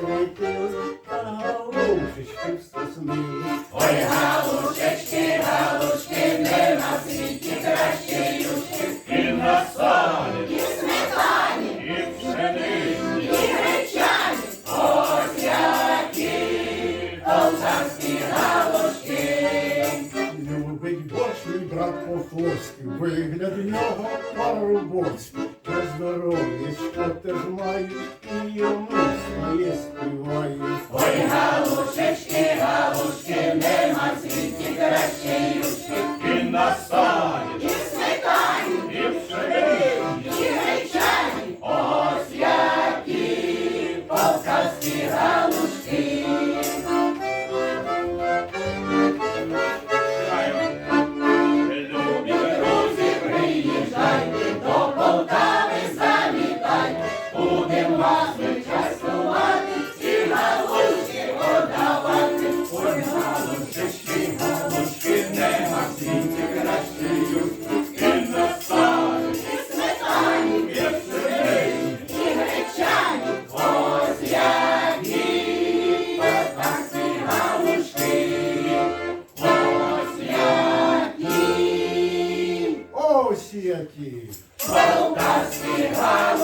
зірки світили, та галушечки встаснили. ой, Охловський, вигляд в нього парубоцький. Я здоров'ячко теж маю, і йому своє співаю. Ой, галушечки, галушки, нема в світі кращої юшки. І на солі, і сметані, і пшениці, і гречані, ось які полтавські галушки. Які Ось які! полтавські галушки.